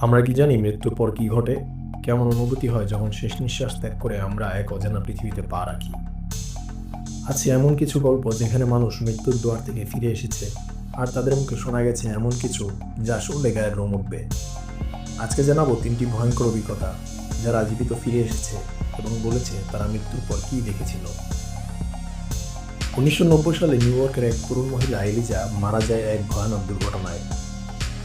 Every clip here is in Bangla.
আমরা কি জানি মৃত্যুর পর কি ঘটে? কেমন অনুভূতি হয় যখন শেষ নিঃশ্বাস ত্যাগ করে আমরা এক অজানা পৃথিবীতে পা রাখি? আছে এমন কিছু গল্প যেখানে মানুষ মৃত্যুর দুয়ার থেকে ফিরে এসেছে আর তাদের মুখে শোনা গেছে এমন কিছু যা শুনলে গায়ের রোম উঠবে। আজকে জানাব তিনটি ভয়ঙ্কর অভিজ্ঞতা যারা জীবিত ফিরে এসেছে এবং বলেছে তারা মৃত্যুর পর কী দেখেছিল। উনিশশো নব্বই সালে নিউ ইয়র্কের এক তরুণ মহিলা এলিজা মারা যায় এক ভয়ানক দুর্ঘটনায়।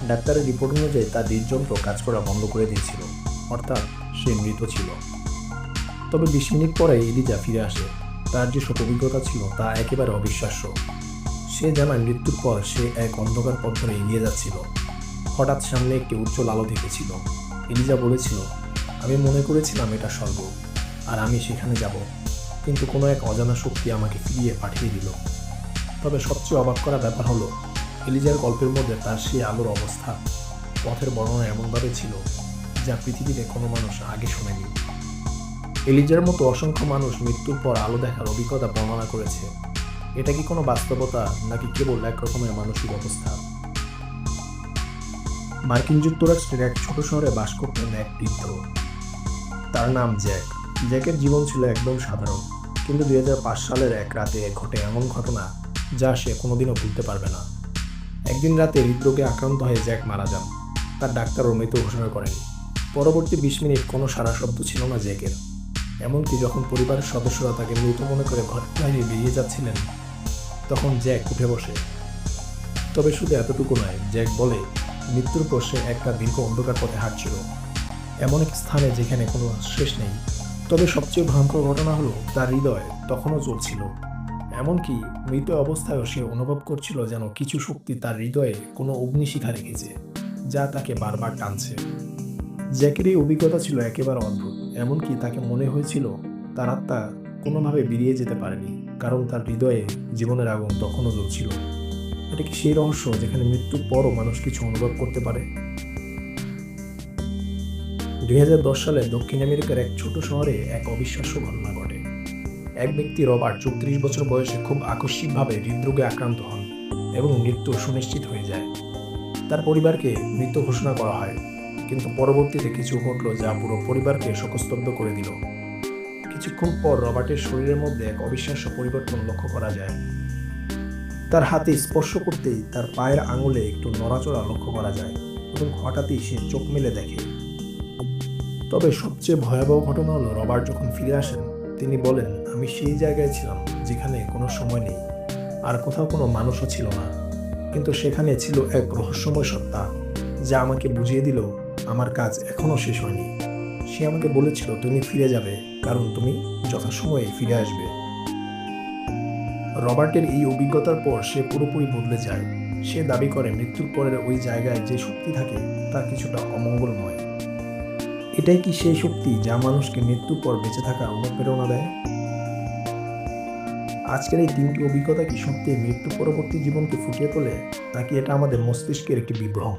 ডাক্তারের রিপোর্ট অনুযায়ী তার হৃদযন্ত্র কাজ করা বন্ধ করে দিয়েছিল। অর্থাৎ সে মৃত ছিল। তবে বিশ মিনিট পরে এলিজা ফিরে আসে, তার যে সব অভিজ্ঞতা ছিল তা একেবারে অবিশ্বাস্য। সে জানায় মৃত্যুর পর সে এক অন্ধকার পথ ধরে এগিয়ে যাচ্ছিল। হঠাৎ সামনে একটি উজ্জ্বল আলো দেখেছিল। এলিজা বলেছিল, আমি মনে করেছিলাম এটা স্বর্গ, আর আমি সেখানে যাব। কিন্তু কোনো এক অজানা শক্তি আমাকে ফিরিয়ে পাঠিয়ে দিল। তবে সবচেয়ে অবাক করা ব্যাপার হলো এলিজার গল্পের মধ্যে তার সেই আলোর অবস্থা, পথের বর্ণনা এমনভাবে ছিল যা পৃথিবীতে কোনো মানুষ আগে শোনেনি। এলিজার মতো অসংখ্য মানুষ মৃত্যুর পর আলো দেখার অভিজ্ঞতা বর্ণনা করেছে। এটা কি কোনো বাস্তবতা, নাকি কেবল এক রকমের মানসিক অবস্থা? মার্কিন যুক্তরাষ্ট্রের এক ছোট শহরে বাস করতেন এক বৃদ্ধ। তার নাম জ্যাক। জ্যাকের জীবন ছিল একদম সাধারণ, কিন্তু দুই হাজার পাঁচ সালের এক রাতে ঘটে এমন ঘটনা যা সে কোনোদিনও ভুলতে পারবে না। একদিন রাতে হৃদরোগে আক্রান্ত হয়ে জ্যাক মারা যান। তার ডাক্তারও মৃত ঘোষণা করেন। পরবর্তী বিশ মিনিট কোনো সারা শব্দ ছিল না জ্যাকের। এমনকি যখন পরিবারের সদস্যরা তাকে মৃত মনে করে ঘর বাইরে বেরিয়ে যাচ্ছিলেন, তখন জ্যাক উঠে বসে। তবে শুধু এতটুকু নয়, জ্যাক বলে, মৃত্যুর পর সে একটা দীর্ঘ অন্ধকার পথে হাঁটছিল। এমন এক স্থানে যেখানে কোনো শেষ নেই। তবে সবচেয়ে ভয়ঙ্কর ঘটনা হলো, তার হৃদয় তখনও চলছিল এমনকি মৃত অবস্থায়ও সে অনুভব করছিল যেন কিছু শক্তি তার হৃদয়ে কোনো অগ্নিশিখা রেখেছে, যা তাকে বারবার টানছে। জ্যাকের এই অভিজ্ঞতা ছিল একেবারে অদ্ভুত, এমনকি তাকে মনে হয়েছিল তার আত্মা কোনোভাবে বেরিয়ে যেতে পারেনি, কারণ তার হৃদয়ে জীবনের আগুন তখনও জ্বলছিল। এটা কি সেই রহস্য যেখানে মৃত্যুর পরও মানুষ কিছু অনুভব করতে পারে? দুই হাজার দশ সালে দক্ষিণ আমেরিকার এক ছোট শহরে এক অবিশ্বাস্য ঘটনা ঘটে। এক ব্যক্তি রবার্ট চৌত্রিশ বছর বয়সে খুব আকস্মিকভাবে হৃদরোগে আক্রান্ত হন এবং মৃত্যু সুনিশ্চিত হয়ে যায়। তার পরিবারকে মৃত ঘোষণা করা হয়, কিন্তু পরবর্তীতে কিছু ঘটল যা পুরো পরিবারকে শোকস্তব্ধ করে দিল। কিছুক্ষণ পর রবার্টের শরীরের মধ্যে এক অবিশ্বাস্য পরিবর্তন লক্ষ্য করা যায়। তার হাতে স্পর্শ করতেই তার পায়ের আঙুলে একটু নড়াচড়া লক্ষ্য করা যায় এবং হঠাৎই সে চোখ মেলে দেখে। তবে সবচেয়ে ভয়াবহ ঘটনা হলো রবার্ট যখন ফিরে আসেন তিনি বলেন, আমি সেই জায়গায় ছিলাম যেখানে কোনো সময় নেই, আর কোথাও কোনো মানুষও ছিল না। কিন্তু সেখানে ছিল এক রহস্যময় সত্তা যা আমাকে বুঝিয়ে দিল, আমার কাজ এখনও শেষ হয়নি। সে আমাকে বলেছিল, তুমি ফিরে যাবে, কারণ তুমি যথাসময়ে ফিরে আসবে। রবার্টের এই অভিজ্ঞতার পর সে পুরোপুরি বদলে যায়। সে দাবি করে, মৃত্যুর পরের ওই জায়গায় যে শক্তি থাকে, তা কিছুটা অমঙ্গলময় এটাই কি সেই শক্তি যা মানুষকে মৃত্যুর পর বেঁচে থাকা অনুপ্রেরণা দেয়? আজকের এই তিনটি অভিজ্ঞতা কি সত্যি মৃত্যু পরবর্তী জীবনকে ফুটিয়ে তোলে, নাকি এটা আমাদের মস্তিষ্কের একটি বিভ্রম?